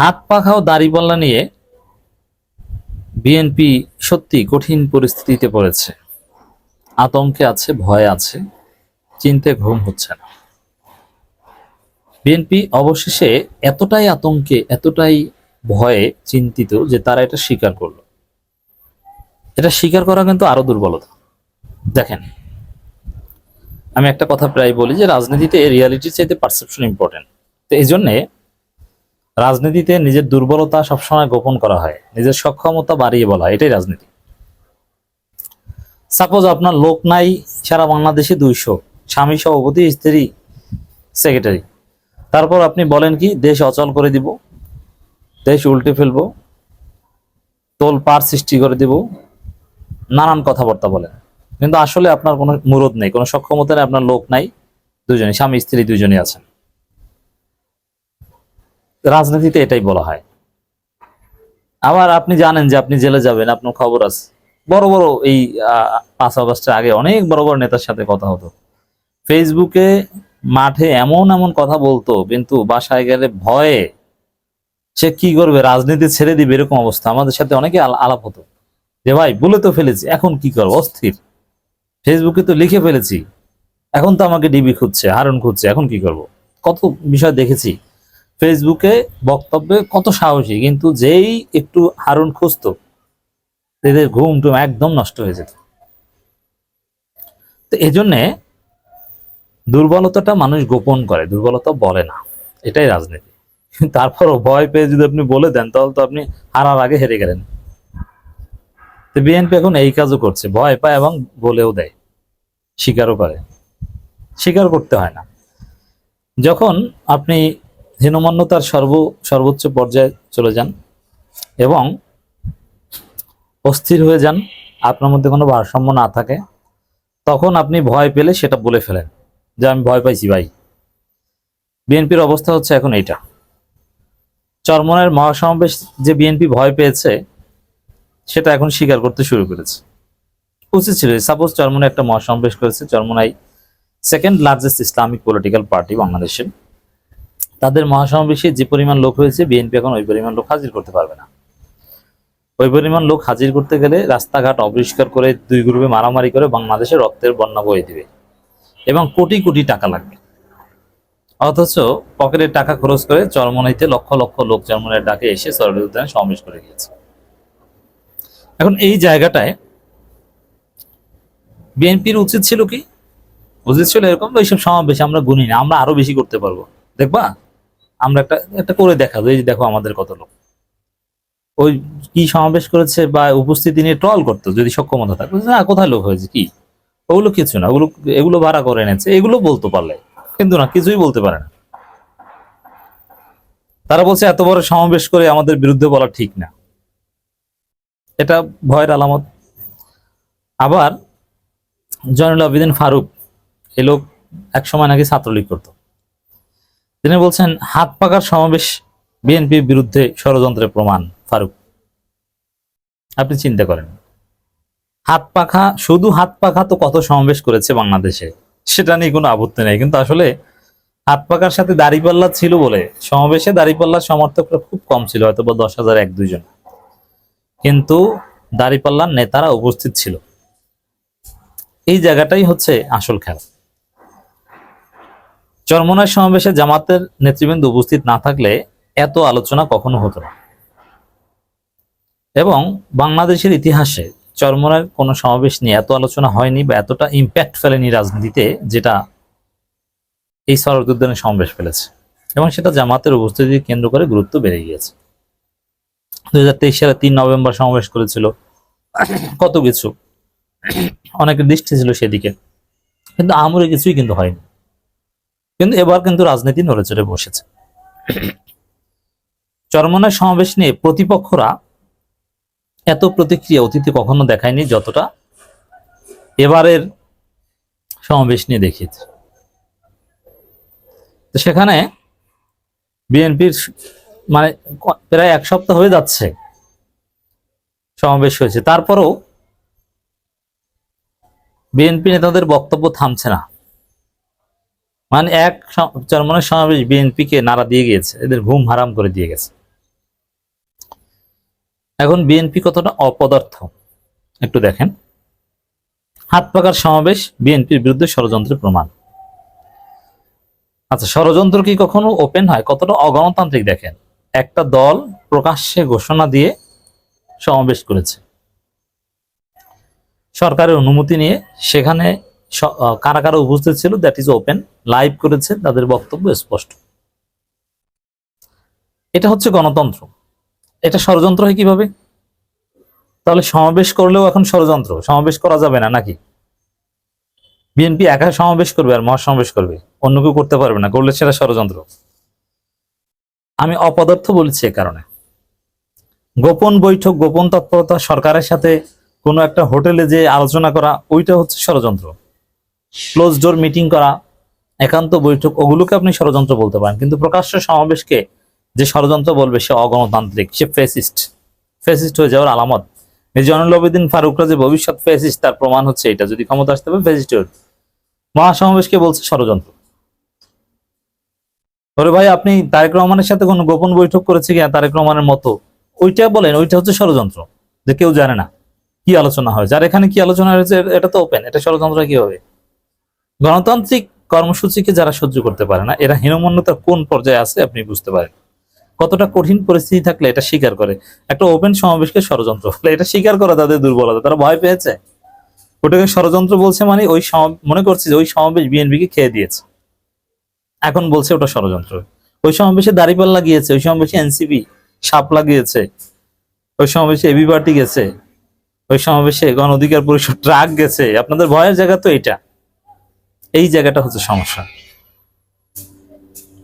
হাত পাখা ও দাড়িপাল্লা নিয়ে বিএনপি সত্যি কঠিন পরিস্থিতিতে পড়েছে। আতঙ্কে আছে, ভয় আছে, চিন্তে ঘুম হচ্ছে না। বিএনপি অবশেষে এতটাই আতঙ্কে, এতটাই ভয়ে চিন্তিত যে তারা এটা স্বীকার করল। এটা স্বীকার করা কিন্তু আরও দুর্বলতা। দেখেন, আমি একটা কথা প্রায় বলি যে রাজনীতিতে রিয়ালিটির চাইতে পারসেপশন ইম্পর্টেন্ট তো এই জন্যে রাজনীতিতে নিজের দুর্বলতা সবসময় গোপন করা হয়, নিজের সক্ষমতা বাড়িয়ে বলা হয়, এটাই রাজনীতি। সাপোজ আপনার লোক নাই, সারা বাংলাদেশে দুইশো, স্বামী সভাপতি স্ত্রী সেক্রেটারি তারপর আপনি বলেন কি, দেশ অচল করে দিব, দেশ উল্টে ফেলব, তোল পার সৃষ্টি করে দিব, নানান কথাবার্তা বলেন। কিন্তু আসলে আপনার কোনো মুরদ নেই, কোনো সক্ষমতা নেই, আপনার লোক নাই দুজনে স্বামী, স্ত্রী দুজনে আছেন। রাজনীতিতে এটাই বলা হয়। আবার আপনি জানেন যে আপনি জেলে যাবেন, আপনার খবর আছে। বড় বড় এই পাঁচ আগস্টের আগে অনেক বড় বড় নেতার সাথে কথা হতো। ফেসবুকে মাঠে এমন এমন কথা বলতো, কিন্তু বাসায় গেলে ভয়ে সে কি করবে, রাজনীতি ছেড়ে দিবে এরকম অবস্থা। আমাদের সাথে অনেকে আল- আলাপ হতো। যে ভাই, বলে তো ফেলেছি, এখন কি করব? অস্থির। ফেসবুকে তো লিখে ফেলেছি, এখন তো আমাকে ডিবি খুঁজছে, হারুন খুঁজছে, এখন কি করব? কত বিষয় দেখেছি। ফেসবুকে বক্তব্যে কত সাহসী, কিন্তু যেই একটু হারুন খুঁজতো, এদের ঘুম টুম একদম নষ্ট হয়ে যেত। তো এই জন্যে দুর্বলতাটা মানুষ গোপন করে, দুর্বলতা বলে না, এটাই রাজনীতি। তারপরও ভয় পেয়ে যদি আপনি বলে দেন, তাহলে তো আপনি হারার আগে হেরে গেলেন। তো বিএনপি এখন এই কাজও করছে, ভয় পায় এবং বলেও দেয়, স্বীকারও করে। স্বীকার করতে হয় না। যখন আপনি হীনমন্যতার সর্ব, সর্বোচ্চ পর্যায়ে চলে যান এবং অস্থির হয়ে যান, আপনার মধ্যে কোনো ভারসাম্য না থাকে, তখন আপনি ভয় পেলে সেটা বলে ফেলেন যে, আমি ভয় পাইছি ভাই। বিএনপির অবস্থা হচ্ছে এখন এইটা। চরমনের মহাসমাবেশ যে বিএনপি ভয় পেয়েছে, সেটা এখন স্বীকার করতে শুরু করেছে। উচিত ছিল সাপোজ চরমনে একটা মহাসমাবেশ করেছে, Charmonai second largest Islamic political party বাংলাদেশের। তাদের মহাসমাবেশে যে পরিমাণ লোক হয়েছে বিএনপি এখন ওই পরিমাণ লোক হাজির করতে পারবে না। ওই পরিমাণ লোক হাজির করতে গেলে রাস্তাঘাট অপরিষ্কার করে দুই গ্রুপে মারামারি করে বাংলাদেশে রক্তের বন্যা বয়ে দিবে এবং কোটি কোটি টাকা লাগবে। অথচ পকেটের টাকা খরচ করে চরমনাইতে লক্ষ লক্ষ লোক চরমনের ডাকে এসে সরকারি উদ্যানে সমাবেশ করে গিয়েছে। এখন এই জায়গাটায় বিএনপির উচিত ছিল কি? উচিত ছিল এরকম, এইসব সমাবেশ আমরা গুনি না, আমরা আরও বেশি করতে পারব। দেখবা আমরা একটা একটা করে দেখাবো, এই যে দেখো আমাদের কত লোক। ওই কি সমাবেশ করেছে বা উপস্থিতি নিয়ে ট্রল করতো, যদি সক্ষমতা থাকতো না, কোথায় লোক হয়েছে, কি? ওগুলো কিছু না, ওগুলো, এগুলো ভাড়া করে এনেছে, এগুলো বলতে পারলে। কিন্তু না, কিছুই বলতে পারে না। তারা বলছে, এত বড় সমাবেশ করে আমাদের বিরুদ্ধে বলা ঠিক না। এটা ভয়ের আলামত। আবার জয়নুল আবেদিন ফারুক, এ লোক এক সময় নাকি ছাত্রলীগ করত। তিনি বলছেন, হাত পাকার সমাবেশ বিএনপির বিরুদ্ধে ষড়যন্ত্রের প্রমাণ, ফারুক। আপনি চিন্তা করেন। হাত পাখা, শুধু হাত পাখা তো কত সমাবেশ করেছে বাংলাদেশে, সেটা নিয়ে কোনো আপত্তি নেই। কিন্তু আসলে হাত পাকার সাথে দাড়িপাল্লা ছিল বলে, সমাবেশে দাড়িপাল্লার সমর্থকরা খুব কম ছিল হয়তো বা দশ হাজার এক দুইজন কিন্তু দাড়িপাল্লার নেতারা উপস্থিত ছিল। এই জায়গাটাই হচ্ছে আসল খেলা। চরমনার সমাবেশে জামাতের নেতৃবৃন্দ উপস্থিত না থাকলে এত আলোচনা কখনো হতো না। এবং বাংলাদেশের ইতিহাসে চরমনার কোনো সমাবেশ নিয়ে এত আলোচনা হয়নি বা এতটা ইম্প্যাক্ট ফেলেনি রাজনীতিতে, যেটা এই উদ্যানের সমাবেশ ফেলেছে। এবং সেটা জামাতের উপস্থিতি কেন্দ্র করে গুরুত্ব বেড়ে গিয়েছে। দুই হাজার তেইশ সালে তিন নভেম্বর সমাবেশ করেছিল। কত কিছু অনেকের দৃষ্টি ছিল সেদিকে। কিন্তু আমরে কিছুই কিন্তু হয়নি। কিন্তু এবার কিন্তু রাজনীতি নড়ে চড়ে বসেছে। চরমনের সমাবেশ নিয়ে প্রতিপক্ষরা এত প্রতিক্রিয়া অতীতে কখনো দেখায়নি যতটা এবারের সমাবেশ নিয়ে দেখিয়েছে। সেখানে বিএনপির মানে প্রায় এক সপ্তাহ হয়ে যাচ্ছে সমাবেশ হয়েছে। তারপরেও বিএনপি নেতাদের বক্তব্য থামছে না। মানে এক চরমনের সমাবেশ বিএনপিকে নাড়া দিয়ে গিয়েছে, এদের ঘুম হারাম করে দিয়ে গেছে। এখন বিএনপি কতটা অপদার্থ? একটু দেখেন। হাত পাকার সমাবেশ বিএনপির বিরুদ্ধে ষড়যন্ত্রের প্রমাণ। আচ্ছা ষড়যন্ত্র কি কখনো ওপেন হয়? কতটা অগণতান্ত্রিক দেখেন। একটা দল প্রকাশ্যে ঘোষণা দিয়ে সমাবেশ করেছে। সরকারের অনুমতি নিয়ে সেখানে কারা কারা উপস্থিত ছিল দ্যাট ইজ ওপেন লাইভ করেছে, তাদের বক্তব্য স্পষ্ট। এটা হচ্ছে গণতন্ত্র। এটা ষড়যন্ত্র হয় কীভাবে? তাহলে সমাবেশ করলেও এখন ষড়যন্ত্র, সমাবেশ করা যাবে না নাকি? বিএনপি একা সমাবেশ করবে আর মহাসমাবেশ করবে, অন্য কেউ করতে পারবে না, করলে সেটা ষড়যন্ত্র। আমি অপদার্থ বলছি এ কারণে। গোপন বৈঠক, গোপন তৎপরতা, সরকারের সাথে কোনো একটা হোটেলে যে আলোচনা করা, ওইটা হচ্ছে ষড়যন্ত্র। ক্লোজ ডোর মিটিং করা, একান্ত বৈঠক, ওগুলোকে আপনি ষড়যন্ত্র বলতে পারেন। কিন্তু প্রকাশ্য সমাবেশকে যে ষড়যন্ত্র বলবে, সে অগণতান্ত্রিক, সে ফেসিস্ট ফেসিস্ট হয়ে যাওয়ার আলামত। এই জনলবেদিন ফারুকরা যে ভবিষ্যৎ ফেসিস্ট তার প্রমাণ হচ্ছে এটা। যদি ক্ষমতা আসতে হবে ফেসিস্ট হয়ে। মহাসমাবেশকে বলছে ষড়যন্ত্র। ওরে ভাই, আপনি তারেক রহমানের সাথে কোনো গোপন বৈঠক করেছে কিনা? তারেক রহমানের মতো। ওইটা বলেন, ওইটা হচ্ছে ষড়যন্ত্র। যে কেউ জানে না। কি আলোচনা হয়? যার এখানে কি আলোচনা হয়েছে, এটা তো ওপেন এটা ষড়যন্ত্র কি হবে গণতান্ত্রিক কর্মসূচিকে যারা সহ্য করতে পারে না, এরা হীনমন্যতার কোন পর্যায়ে আছে আপনি বুঝতে পারেন। কতটা কঠিন পরিস্থিতি থাকলে এটা স্বীকার করে। একটা ওপেন সমাবেশকে ষড়যন্ত্র এটা স্বীকার করা তাদের দুর্বলতা, তারা ভয় পেয়েছে। ওটাকে ষড়যন্ত্র বলছে মানে ওই মনে করছে যে ওই সমাবেশ বিএনপিকে খেয়ে দিয়েছে। এখন বলছে ওটা ষড়যন্ত্র। ওই সমাবেশে দাড়িপাল্লা গিয়েছে, ওই সমাবেশে এনসিপি সাপ লাগিয়েছে ওই সমাবেশে এবি পার্টি গেছে, ওই সমাবেশে গণ অধিকার পরিষদ ট্রাক গেছে। আপনাদের ভয়ের জায়গা তো এটা এই জায়গাটা হচ্ছে সমস্যা।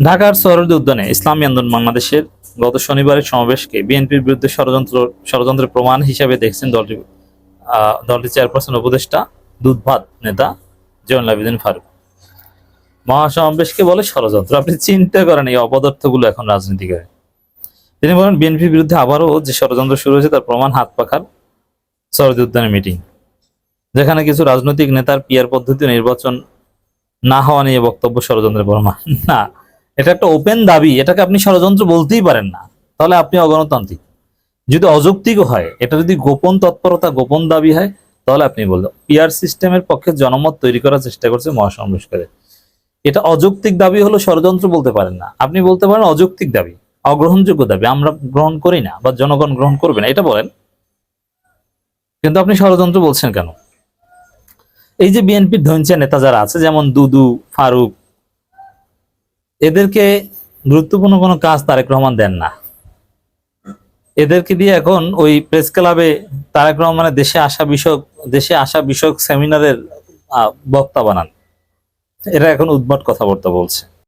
ঢাকার সরদ উদ্যানে ইসলামী আন্দোলন বাংলাদেশের গত শনিবারের সমাবেশকে বিএনপির বিরুদ্ধে ষড়যন্ত্র, ষড়যন্ত্রের প্রমাণ হিসাবে দেখছেন দলটি দলটির চেয়ারপারসন উপদেষ্টা দুধভাত নেতা জয়নুল আবেদিন ফারুক। মহাসমাবেশকে বলে ষড়যন্ত্র। আপনি চিন্তা করেন এই অপদার্থগুলো এখন রাজনীতি করে। তিনি বলেন, বিএনপির বিরুদ্ধে আবারও যে ষড়যন্ত্র শুরু হয়েছে তার প্রমাণ হাত পাখার সরদ উদ্যানের মিটিং, যেখানে কিছু রাজনৈতিক নেতার পিয়ার পদ্ধতি নির্বাচন না হওয়া নিয়ে বক্তব্য ষড়যন্ত্রের প্রমাণ না, এটা একটা ওপেন দাবি, এটাকে আপনি ষড়যন্ত্র বলতেই পারেন না। তাহলে আপনি অগণতান্ত্রিক। যদি অযৌক্তিক হয়, এটা যদি গোপন তৎপরতা, গোপন দাবি হয়, তাহলে আপনি বলবেন পিয়ার সিস্টেমের পক্ষে জনমত তৈরি করার চেষ্টা করছে মহাসমাবেশ করে এটা অযৌক্তিক দাবি হলো ষড়যন্ত্র বলতে পারেন না। আপনি বলতে পারেন অযৌক্তিক দাবি, অগ্রহণযোগ্য দাবি, আমরা গ্রহণ করি না বা জনগণ গ্রহণ করবে না, এটা বলেন। কিন্তু আপনি ষড়যন্ত্র বলছেন কেন? এই যে বিএনপির ধৈর্য নেতা যারা আছে, যেমন দুদু, ফারুক, এদেরকে গুরুত্বপূর্ণ কোনো কাজ তারেক রহমান দেন না। এদেরকে দিয়ে এখন ওই প্রেস ক্লাবে তারেক রহমানের দেশে আসা বিষয়ক, দেশে আসা বিষয়ক সেমিনারের বক্তা বানান। এরা এখন উদ্ভট কথাবার্তা বলছে।